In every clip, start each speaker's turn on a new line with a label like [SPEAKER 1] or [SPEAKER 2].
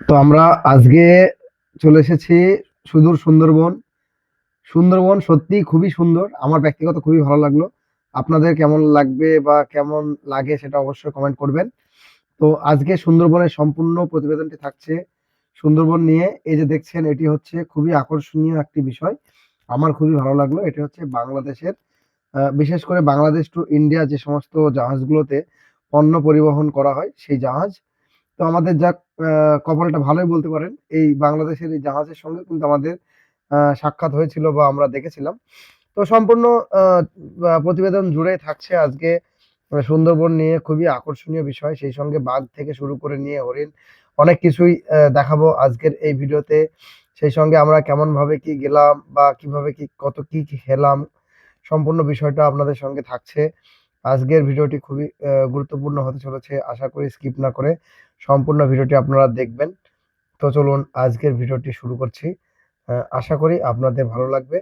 [SPEAKER 1] তো আমরা আজকে চলে এসেছি সুদূর সুন্দরবন। সুন্দরবন সত্যি খুবই সুন্দর। আমার ব্যক্তিগত খুবই ভালো লাগল। আপনাদের কেমন লাগবে বা কেমন লাগে সেটা অবশ্যই কমেন্ট করবেন। তো আজকে সুন্দরবনের সম্পূর্ণ প্রতিবেদনটি থাকছে সুন্দরবন নিয়ে। এই যে দেখছেন, এটি হচ্ছে খুবই আকর্ষণীয় একটি বিষয়। আমার খুবই ভালো লাগল। এটি হচ্ছে বাংলাদেশের বিশেষ করে বাংলাদেশ টু ইন্ডিয়া যে সমস্ত জাহাজগুলোতে পণ্য পরিবহন করা হয়, সেই জাহাজ। তো আমাদের যা কপালটা ভালোই বলতে পারেন। এই বাংলাদেশের এই জাহাজের সঙ্গে কিন্তু আমাদের সাক্ষাৎ হয়েছিল বা আমরা দেখেছিলাম। তো সম্পূর্ণ প্রতিবেদন জুড়ে থাকছে আজকে সুন্দরবন নিয়ে খুবই আকর্ষণীয় বিষয়। সেই সঙ্গে বাঘ থেকে শুরু করে নিয়ে হরিণ, অনেক কিছুই দেখাবো আজকের এই ভিডিওতে। সেই সঙ্গে আমরা কেমন ভাবে কি গেলাম বা কীভাবে কি, কত কি খেলাম, সম্পূর্ণ বিষয়টা আপনাদের সঙ্গে থাকছে। আজকের ভিডিওটি খুবই গুরুত্বপূর্ণ হতে চলেছে। আশা করি স্কিপ না করে সম্পূর্ণ ভিডিওটি আপনারা দেখবেন। তো চলুন আজকের ভিডিওটি শুরু করছি। আশা করি আপনাদের ভালো লাগবে।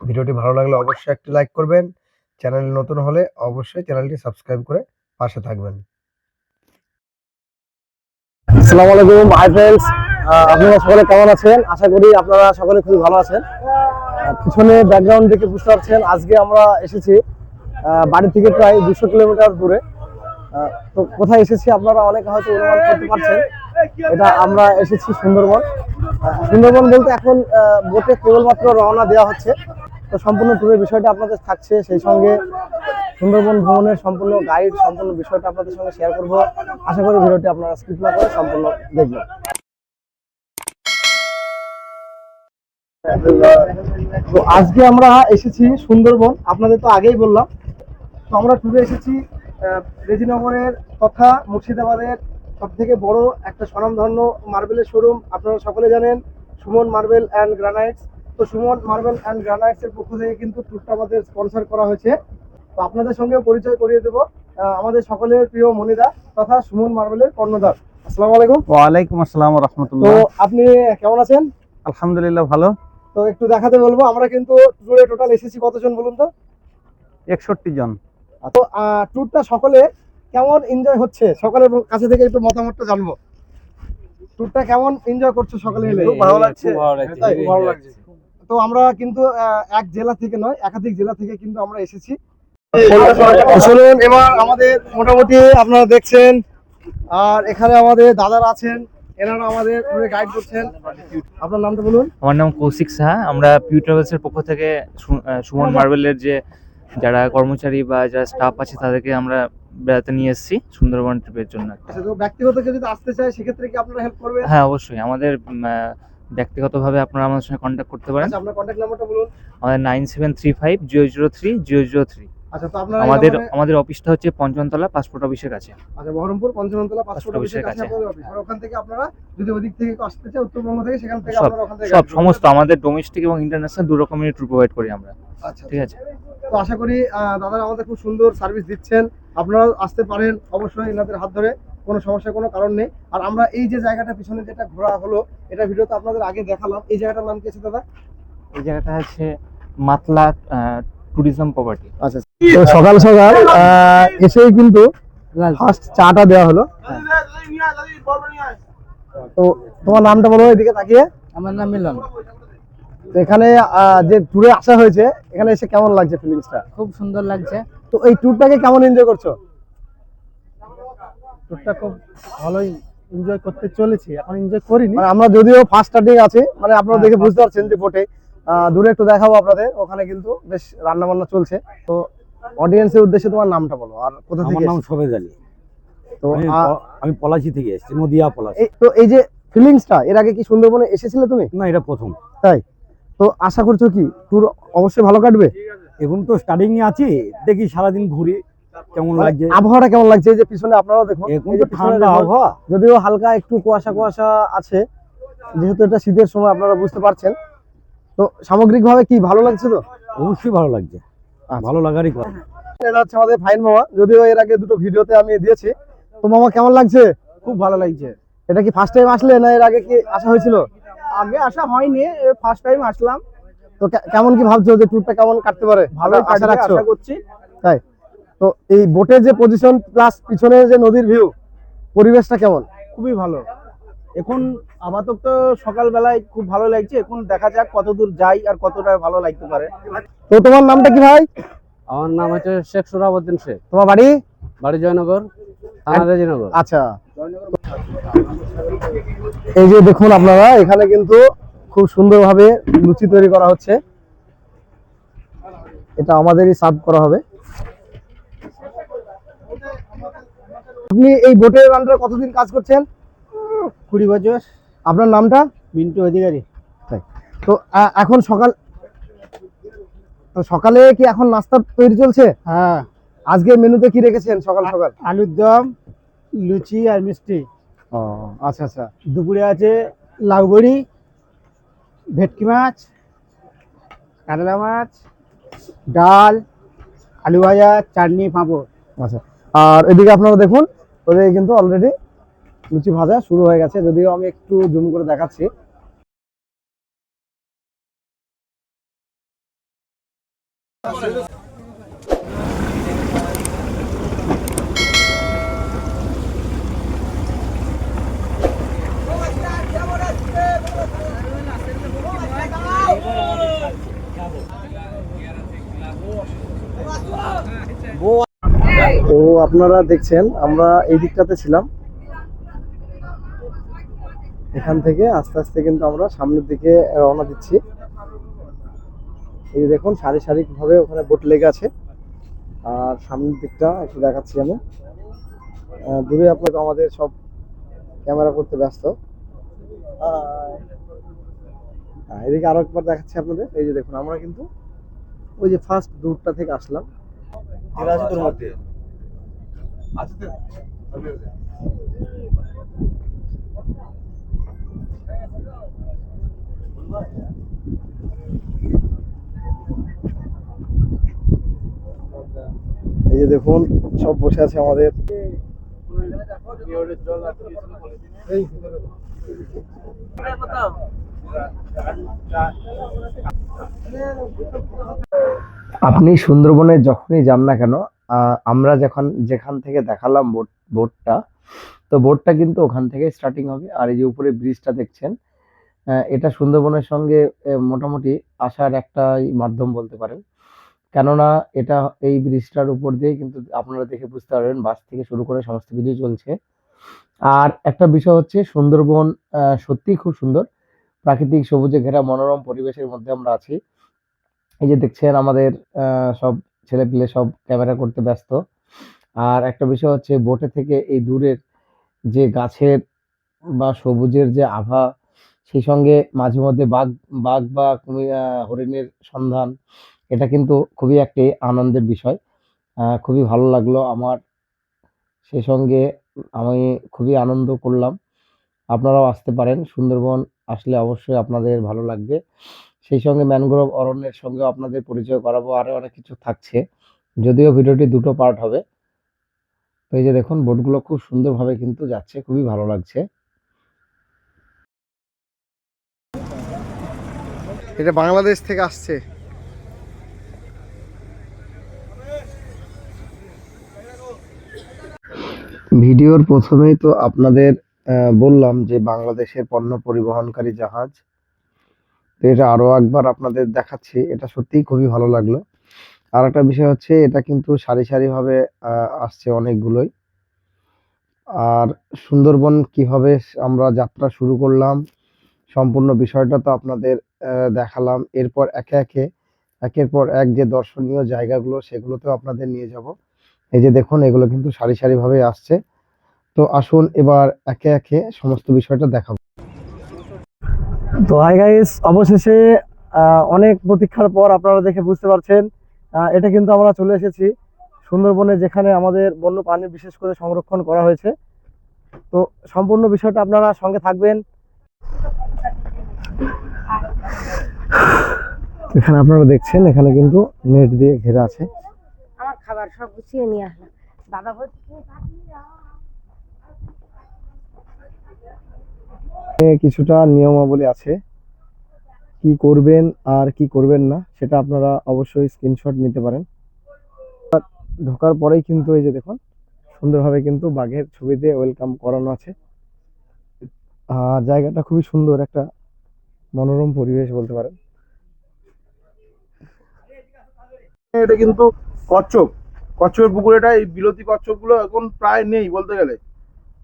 [SPEAKER 1] ভিডিওটি ভালো লাগলে অবশ্যই একটি লাইক করবেন। চ্যানেল নতুন হলে অবশ্যই চ্যানেলটি সাবস্ক্রাইব করে পাশে থাকবেন। আসসালামু আলাইকুম। হাই ফ্রেন্ডস আপনারা সকলে কেমন আছেন? আশা করি আপনারা সকলে খুবই ভালো আছেন। পিছনে ব্যাকগ্রাউন্ড দেখে বুঝতে পারছেন, আজকে আমরা এসেছি বাড়ি থেকে প্রায় দুশো কিলোমিটার দূরে। তো কোথায় এসেছি আপনারা অনেকে হয়তো অনুমান করতে পারছেন। এটা আমরা এসেছি সুন্দরবন। সুন্দরবন বলতে এখন বোটে কেবলমাত্র রওনা দেওয়া হচ্ছে। তো সম্পূর্ণ ট্যুরের বিষয়টা আপনাদের থাকছে, সেই সঙ্গে সুন্দরবন ভ্রমণের সম্পূর্ণ গাইড সম্পূর্ণ বিষয়টা আপনাদের সঙ্গে শেয়ার করব। আশা করি ভিডিওটি আপনারা স্কিপ না করে সম্পূর্ণ দেখবেন। তো আজকে আমরা এসেছি সুন্দরবন। আপনাদের তো আগেই বললাম তো আমরা ট্যুরে এসেছি রেজিনগরের তথা মুর্শিদাবাদের সব থেকে বড় একটা স্বনামধন্য মার্বেলের শোরুম। আপনারা সকলে জানেন সুমন মার্বেল অ্যান্ড গ্রানাইটস। তো সুমন মার্বেল অ্যান্ড গ্রানাইটস এর পক্ষ থেকে কিন্তু ট্যুরটা আমাদের স্পন্সর করা হয়েছে। তো আপনাদের সঙ্গে পরিচয় করিয়ে দেবো আমাদের সকলের প্রিয় মনিদা তথা সুমন মার্বেলের কর্ণধার। আসসালামু আলাইকুম।
[SPEAKER 2] ওয়ালাইকুম আসসালাম রাহমাতুল্লাহ।
[SPEAKER 1] তো আপনি কেমন আছেন?
[SPEAKER 2] আলহামদুলিল্লাহ ভালো।
[SPEAKER 1] তো একটু দেখাতে বলব আমরা কিন্তু ট্যুরে টোটাল এসেছি কতজন বলুন তো?
[SPEAKER 2] একষট্টি জন।
[SPEAKER 1] তো ট্যুরটা সকলে কেমন এনজয় হচ্ছে? সকলের কাছে থেকে একটু মতামতটা জানব। ট্যুরটা কেমন এনজয় করছ সকলে মিলে?
[SPEAKER 2] ভালো লাগছে।
[SPEAKER 1] ভালো লাগছে। ভালো লাগছে। তো আমরা কিন্তু এক জেলা থেকে নয় একাধিক জেলা থেকে কিন্তু আমরা এসেছি। চলুন এবার আমাদের মোটামুটি আপনারা দেখছেন আর এখানে আমাদের দাদারা আছেন এনারা আমাদের গাইড করছেন। আপনার নামটা বলুন।
[SPEAKER 3] আমার নাম কৌশিক সাহা। আমরা পিউ ট্রাভেলস এর পক্ষ থেকে সুমন মার্বেলের যে যারা কর্মচারী বা যারা স্টাফ আছে তাদেরকে আমরা বেড়াতে নিয়ে এসেছি সুন্দরবন ট্রিপের জন্য
[SPEAKER 1] আচ্ছা তো ব্যক্তিগত কেউ যদি আসতে চায় সেক্ষেত্রে কি আপনারা হেল্প করবেন?
[SPEAKER 3] হ্যাঁ অবশ্যই। আমাদের ব্যক্তিগতভাবে আপনারা আমাদের সঙ্গে কন্ট্যাক্ট করতে পারেন।
[SPEAKER 1] আচ্ছা আপনার কন্ট্যাক্ট নাম্বারটা বলুন।
[SPEAKER 3] আমাদের nine seven three five zero zero three zero zero three
[SPEAKER 1] আচ্ছা তো আপনারা
[SPEAKER 3] আমাদের আমাদের অফিসটা হচ্ছে পঞ্চমতলা পাসপোর্ট অফিসের কাছে।
[SPEAKER 1] আচ্ছা বহরমপুর পঞ্চমতলা পাসপোর্ট অফিসের কাছে আর ওখান থেকে আপনারা যদি ওদিক থেকে আসতে চায় উত্তরবঙ্গ থেকে সেখান থেকে আপনারা ওখান থেকে
[SPEAKER 3] সব সমস্ত আমাদের ডোমেস্টিক এবং ইন্টারন্যাশনাল দু রকমের ট্যুর প্রোভাইড করি আমরা।
[SPEAKER 1] আচ্ছা
[SPEAKER 3] ঠিক আছে?
[SPEAKER 1] তো আশা করি দাদারা আমাদের খুব সুন্দর সার্ভিস দিচ্ছেন। আপনারা আসতে পারেন অবশ্যই এনাদের হাত ধরে কোনো সমস্যার কোনো কারণ নেই। আর আমরা এই যে জায়গাটা পিছনে যেটা ঘোরা হলো এটা ভিডিওতে আপনাদের আগে দেখালাম। এই জায়গাটার নাম কি আছে দাদা?
[SPEAKER 3] এই জায়গাটা হচ্ছে মাতলা ট্যুরিজম প্রপার্টি
[SPEAKER 1] আচ্ছা তো সকাল সকাল এসেই কিন্তু ফার্স্ট চাটা দেওয়া হলো। তো তোমার নামটা বলো এদিকে তাকিয়ে।
[SPEAKER 2] আমার নাম মিলন।
[SPEAKER 1] তো এখানে আহ, যে ট্যুরে আসা হয়েছে এখানে এসে কেমন লাগছে ফিলিংসটা
[SPEAKER 2] খুব সুন্দর লাগছে।
[SPEAKER 1] তো এই ট্যুরটাকে কেমন এনজয় করছ?
[SPEAKER 2] টুরটা খুব ভালোই এনজয় করতে চলেছি এখন এনজয় করিনি।
[SPEAKER 1] মানে আমরা যদিও ফার্স্ট স্টার্টিং আছি মানে আপনারা
[SPEAKER 2] হ্যাঁ,
[SPEAKER 1] দেখে বুঝতে পারছেন যে বোটে দূরে একটু দেখাবো আপনাদের। ওখানে কিন্তু বেশ রান্না বান্না চলছে। তো অডিয়েন্সের উদ্দেশ্যে তোমার নামটা বলো আর কোথা থেকে
[SPEAKER 4] নাম? সবেজ আলী।
[SPEAKER 1] তো
[SPEAKER 4] আমি পলাশি থেকে এসেছি নদিয়া পলাশি।
[SPEAKER 1] তো এই যে ফিলিংসটা এর আগে কি সুন্দরবনে এসেছিলে তুমি?
[SPEAKER 4] না এটা প্রথম। তাই?
[SPEAKER 1] তো আশা করছ কি ট্যুর অবশ্যই ভালো কাটবে?
[SPEAKER 4] এখন তো স্টার্টিং এ আছি দেখি সারাদিন ঘুরি কেমন
[SPEAKER 1] মানে
[SPEAKER 4] লাগছে।
[SPEAKER 1] আবহাওয়াটা কেমন লাগছে? এই যে পিছনে আপনারাও দেখুন
[SPEAKER 4] এখন তো ঠান্ডা আবহাওয়া।
[SPEAKER 1] যদিও হালকা একটু কুয়াশা কুয়াশা আছে যেহেতু এটা শীতের সময় আপনারা বুঝতে পারছেন তো সামগ্রিকভাবে কি ভালো লাগছে তো?
[SPEAKER 4] অবশ্যই ভালো লাগছে।
[SPEAKER 1] আচ্ছা।
[SPEAKER 4] ভালো লাগারই কথা।
[SPEAKER 1] এটা হচ্ছে আমাদের ফাইন মামা যদিও এর আগে দুটো ভিডিওতে আমি দিয়েছি। তো মামা কেমন লাগছে?
[SPEAKER 2] খুব ভালো লাগছে।
[SPEAKER 1] এটা কি ফার্স্ট টাইম আসলে না এর আগে কি আসা হয়েছিল?
[SPEAKER 2] আগে আসা হয়নি ফার্স্ট টাইম আসলাম।
[SPEAKER 1] তো কেমন কি ভাবছ যে ট্যুরটা কেমন কাটতে পারে?
[SPEAKER 2] ভালো
[SPEAKER 1] আশা রাখছো?
[SPEAKER 2] আশা করছি।
[SPEAKER 1] তো এই বোটের যে পজিশন প্লাস পিছনে যে নদীর ভিউ পরিবেশটা কেমন?
[SPEAKER 2] খুবই ভালো। এখন আপাতত তো সকালবেলায় খুব ভালো লাগছে। এখন দেখা যাক কত দূর যাই আর কতটা ভালো লাগতে পারে।
[SPEAKER 1] তো তোমার নামটা কি ভাই?
[SPEAKER 5] আমার নাম হচ্ছে শেখ সুরাবুদ্দিন শেখ।
[SPEAKER 1] তোমার বাড়ি?
[SPEAKER 5] বাড়ি জয়নগর থানা রেজিনগর
[SPEAKER 1] আচ্ছা। এই যে দেখুন আপনারা এখানে কিন্তু খুব সুন্দরভাবে লুচি তৈরি করা হচ্ছে। এটা আমাদেরই সার্ভ করা হবে। আপনি এই বোটের আন্ডারে কতদিন কাজ করছেন?
[SPEAKER 2] কুড়ি বছর।
[SPEAKER 1] আপনার নামটা?
[SPEAKER 2] মিন্টু অধিকারী।
[SPEAKER 1] তাই। তো এখন সকাল সকালে কি এখন নাস্তা তৈরি চলছে?
[SPEAKER 2] হ্যাঁ।
[SPEAKER 1] আজকে মেনুতে কি রেখেছেন সকাল সকাল?
[SPEAKER 2] আলুর দম লুচি আর মিষ্টি।
[SPEAKER 1] ও আচ্ছা আচ্ছা।
[SPEAKER 2] দুপুরে আছে লাউ বড়ি ভেটকি মাছ কাতলা মাছ ডাল আলু ভাজা চাটনি পাঁপড়।
[SPEAKER 1] আচ্ছা। আর এদিকে আপনারা দেখুন ওদের কিন্তু অলরেডি লুচি ভাজা শুরু হয়ে গেছে, যদিও আমি একটু জুম করে দেখাচ্ছি। তো আপনারা দেখছেন, আমরা এই দিকটাতে ছিলাম। এখান থেকে আস্তে আস্তে কিন্তু আমরা সামনের দিকে রওনা দিচ্ছি। এই দেখুন, সারি সারি ভাবে ওখানে বোট লেগে আছে। আর সামনের দিকটা একটু দেখাচ্ছি আমি। দূরে আপনাকে আমাদের সব ক্যামেরা করতে ব্যস্ত। এদিকে আরও একবার দেখাচ্ছি আপনাদের। এই যে দেখুন, আমরা কিন্তু ওই যে ফার্স্ট দূরটা থেকে আসলাম। মধ্যে। এই যে দেখুন, সব বসে আছে আমাদের। আপনি সুন্দরবনে যখনই যান না কেন আমরা যখন যেখান থেকে দেখালাম বোট বোটটা, তো বোটটা কিন্তু ওখান থেকে স্টার্টিং হবে। আর এই যে উপরে ব্রিজটা দেখছেন এটা সুন্দরবনের সঙ্গে মোটামুটি আসার একটা মাধ্যম বলতে পারেন। কেননা এটা এই ব্রিজটার উপর দিয়ে কিন্তু আপনারা দেখে বুঝতে পারবেন, বাস থেকে শুরু করে সমস্ত কিছুই চলছে। আর একটা বিষয় হচ্ছে, সুন্দরবন সত্যিই খুব সুন্দর। প্রাকৃতিক সবুজে ঘেরা মনোরম পরিবেশের মধ্যে আমরা আছি। এই যে দেখছেন, আমাদের সব ছেলেপিলে সব ক্যামেরা করতে ব্যস্ত। আর একটা বিষয় হচ্ছে, বোটে থেকে এই দূরের যে গাছের বা সবুজের যে আভা সেই সঙ্গে মাঝে মধ্যে বাঘ বাঘ বা হরিণের সন্ধান, এটা কিন্তু খুবই একটি আনন্দের বিষয়। খুবই ভালো লাগল আমার। সেই সঙ্গে আমি খুবই আনন্দ করলাম। আপনারাও আসতে পারেন। সুন্দরবন আসলে অবশ্যই আপনাদের ভালো লাগবে। সেই সঙ্গে ম্যানগ্রোভ অরণ্যের সঙ্গেও আপনাদের পরিচয় করাবো। আরও অনেক কিছু থাকছে। যদিও ভিডিওটি দুটো পার্ট হবে। তো এই যে দেখুন, বোটগুলো খুব সুন্দরভাবে কিন্তু যাচ্ছে। খুবই ভালো লাগছে। এটা বাংলাদেশ থেকে আসছে। ভিডিওর প্রথমেই তো আপনাদের বললাম যে বাংলাদেশের পণ্য পরিবহনকারী জাহাজ। তো এটা আরও একবার আপনাদের দেখাচ্ছি, এটা সত্যিই খুবই ভালো লাগল। আর একটা বিষয় হচ্ছে, এটা কিন্তু সারি সারি ভাবে আসছে অনেকগুলোই। আর সুন্দরবন কীভাবে আমরা যাত্রা শুরু করলাম সম্পূর্ণ বিষয়টা তো আপনাদের দেখালাম। এরপর একে একে, একের পর এক যে দর্শনীয় জায়গাগুলো, সেগুলোতেও আপনাদের নিয়ে যাব। এই যে দেখুন, এগুলো কিন্তু সারি সারি ভাবে আসছে। তো আসুন এবার একে একে সমস্ত বিষয়টা দেখাবো। তো হাই গাইস অবশেষে অনেক প্রতীক্ষার পর আপনারা দেখে বুঝতে পারছেন এটা কিন্তু আমরা চলে এসেছি সুন্দরবনে যেখানে আমাদের বন্য প্রাণী বিশেষ করে সংরক্ষণ করা হয়েছে। তো সম্পূর্ণ বিষয়টা আপনারা সঙ্গে থাকবেন। এখানে আপনারা দেখছেন এখানে কিন্তু নেট দিয়ে ঘেরা আছে।
[SPEAKER 6] আমার খাবার সব গুছিয়ে নিয়ে আসলাম।
[SPEAKER 1] এ কিছুটা নিয়মাবলী আছে। কি করবেন আর কি করবেন না সেটা আপনারা অবশ্যই স্ক্রিনশট নিতে পারেন। ঢোকার পরেই কিন্তু এই যে দেখুন সুন্দরভাবে কিন্তু বাঘের ছবিতে ওয়েলকাম করানো আছে। আর জায়গাটা খুবই সুন্দর একটা মনোরম পরিবেশ বলতে পারেন।
[SPEAKER 2] এটা কিন্তু কচ্ছপ। কচ্ছপের পুকুর এটা এই বিলতি কচ্ছপগুলো এখন প্রায় নেই বলতে গেলে।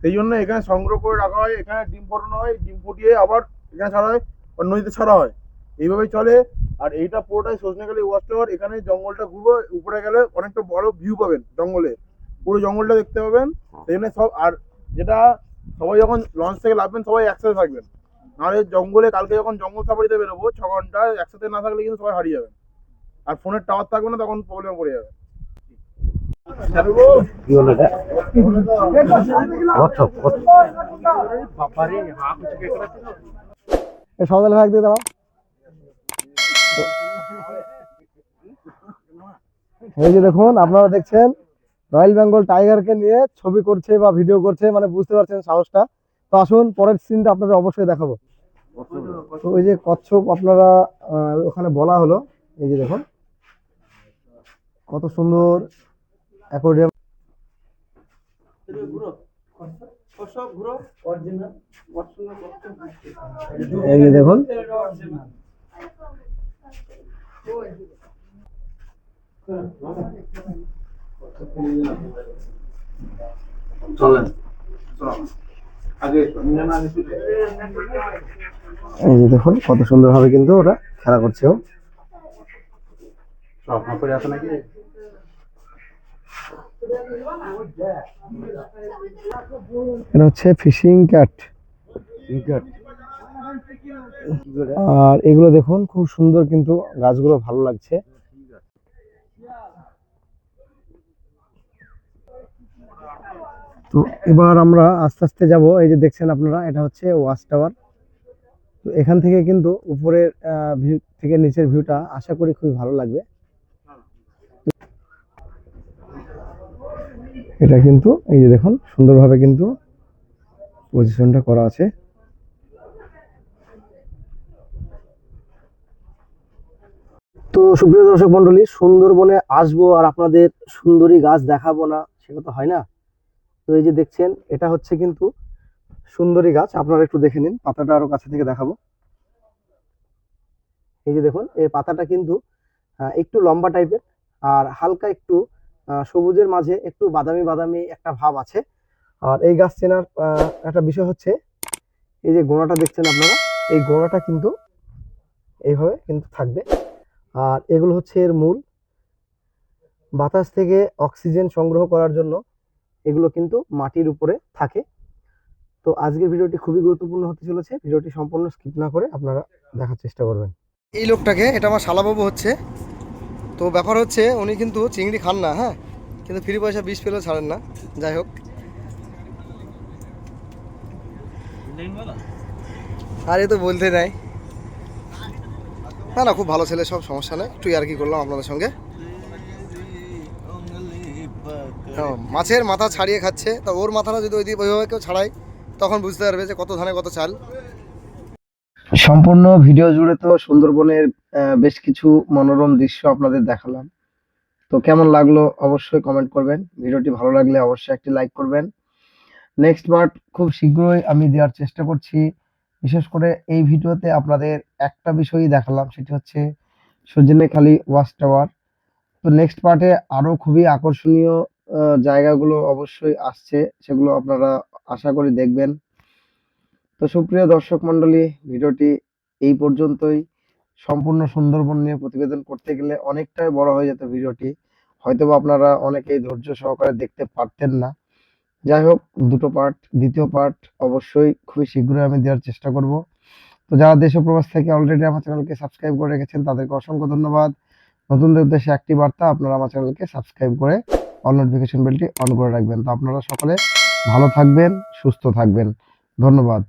[SPEAKER 2] সেই জন্য এখানে সংগ্রহ করে রাখা হয়। এখানে ডিম ফোটানো হয়, ডিম ফুটিয়ে আবার এখানে ছাড়া হয় আর নদীতে ছাড়া হয়। এইভাবেই চলে। আর এইটা পুরোটাই সজনেখালি ওয়াচ টাওয়ার এখানে জঙ্গলটা ঘুরবো, উপরে গেলে অনেকটা বড় ভিউ পাবেন জঙ্গলে। পুরো জঙ্গলটা দেখতে পাবেন। সেই জন্য সব আর যেটা সবাই যখন লঞ্চ থেকে নামবেন সবাই একসাথে থাকবেন। নাহলে জঙ্গলে কালকে যখন জঙ্গল সাফারিতে বেরোবো, ছ ঘণ্টা একসাথে না থাকলে কিন্তু সবাই হারিয়ে যাবেন। আর ফোনের টাওয়ার থাকবে না তখন প্রবলেমে পড়ে যাবে।
[SPEAKER 1] সকালে ভাগ দিয়ে দাও এই যে দেখুন আপনারা দেখছেন রয়্যাল বেঙ্গল টাইগারকে নিয়ে ছবি করছে বা ভিডিও করছে মানে বুঝতে পারছেন সাহসটা। তো আসুন পরের সিনটা আপনাদের অবশ্যই দেখাবো। তো ওই যে কচ্ছপ আপনারা ওখানে বলা হলো এই যে দেখুন। কত সুন্দর যে দেখুন। এই যে দেখুন কত সুন্দরভাবে কিন্তু ওরা খেলা করছে ও। এটা হচ্ছে ফিশিং ক্যাট। আর এগুলো দেখুন খুব সুন্দর কিন্তু গাছগুলো ভালো লাগছে। তো এবার আমরা আস্তে আস্তে যাব। এই যে দেখছেন আপনারা এটা হচ্ছে ওয়াচ টাওয়ার। তো এখান থেকে কিন্তু উপরের ভিউ থেকে নিচের ভিউটা আশা করি খুবই ভালো লাগবে। এটা কিন্তু এই যে দেখুন, সুন্দরভাবে কিন্তু পজিশনটা করা আছে। তো সুপ্রিয় দর্শক মন্ডলী সুন্দরবনে আসব আর আপনাদের সুন্দরী গাছ দেখাবো না, সেটা তো হয় না। তো এই যে দেখছেন, এটা হচ্ছে কিন্তু সুন্দরী গাছ, আপনারা একটু দেখে নিন, পাতাটা আরও কাছে থেকে দেখাবো। এই যে দেখুন, এই পাতাটা কিন্তু একটু লম্বা টাইপের আর হালকা একটু সবুজের মাঝে একটু বাদামি বাদামি একটা ভাব আছে। আর এই গাছ চেনার একটা বিষয় হচ্ছে, এই যে গোড়াটা দেখছেন আপনারা, এই গোড়াটা কিন্তু এইভাবে কিন্তু থাকবে। আর এগুলো হচ্ছে এর মূল। বাতাস থেকে অক্সিজেন সংগ্রহ করার জন্য এগুলো কিন্তু মাটির উপরে থাকে। তো আজকের ভিডিওটি খুবই গুরুত্বপূর্ণ হতে চলেছে। ভিডিওটি সম্পূর্ণ স্কিপ না করে আপনারা দেখার চেষ্টা করবেন। এই লোকটাকে, এটা আমার শালাবাবু হচ্ছে। তো ব্যাপার হচ্ছে উনি কিন্তু চিংড়ি খান না হ্যাঁ? কিন্তু ফ্রি পয়সা বিষ পেলেও ছাড়েন না যাই হোক। আর এ তো বলতে নাই। না না খুব ভালো ছেলে সব সমস্যা নেই। একটু আর কি করলাম আপনাদের সঙ্গে। হ্যাঁ, মাছের মাথা ছাড়িয়ে খাচ্ছে। তা ওর মাথাটা যদি ওই ওইভাবে কেউ ছাড়ায় তখন বুঝতে পারবে যে কত ধানে কত চাল। সম্পূর্ণ ভিডিও জুড়ে তো সুন্দরবনের বেশ কিছু মনোরম দৃশ্য আপনাদের দেখালাম। তো কেমন লাগল অবশ্যই কমেন্ট করবেন। ভিডিওটি ভালো লাগলে অবশ্যই একটি লাইক করবেন। নেক্সট পার্ট খুব শীঘ্রই আমি দেওয়ার চেষ্টা করছি। বিশেষ করে এই ভিডিওতে আপনাদের একটা বিষয়ই দেখালাম, সেটি হচ্ছে সজনেখালি ওয়াচ টাওয়ার। তো নেক্সট পার্টে আরও খুবই আকর্ষণীয় জায়গাগুলো অবশ্যই আসছে, সেগুলো আপনারা আশা করি দেখবেন। তো সুপ্রিয় দর্শক মণ্ডলী, ভিডিওটি এই পর্যন্তই। সম্পূর্ণ সুন্দরবন নিয়ে প্রতিবেদন করতে গেলে অনেকটাই বড় হয়ে যেত ভিডিওটি। হয়তোবা আপনারা অনেকেই ধৈর্য সহকারে দেখতে পারতেন না। যাই হোক, দুটো পার্ট দ্বিতীয় পার্ট অবশ্যই খুবই শীঘ্রই আমি দেওয়ার চেষ্টা করব। তো যারা দেশ প্রবাস থেকে অলরেডি আমার চ্যানেলকে সাবস্ক্রাইব করে রেখেছেন, তাদেরকে অসংখ্য ধন্যবাদ। নতুনদের উদ্দেশ্যে একটি বার্তা, আপনারা আমার চ্যানেলকে সাবস্ক্রাইব করে অল নোটিফিকেশন বেলটি অন করে রাখবেন। তো আপনারা সকলে ভালো থাকবেন, সুস্থ থাকবেন। ধন্যবাদ।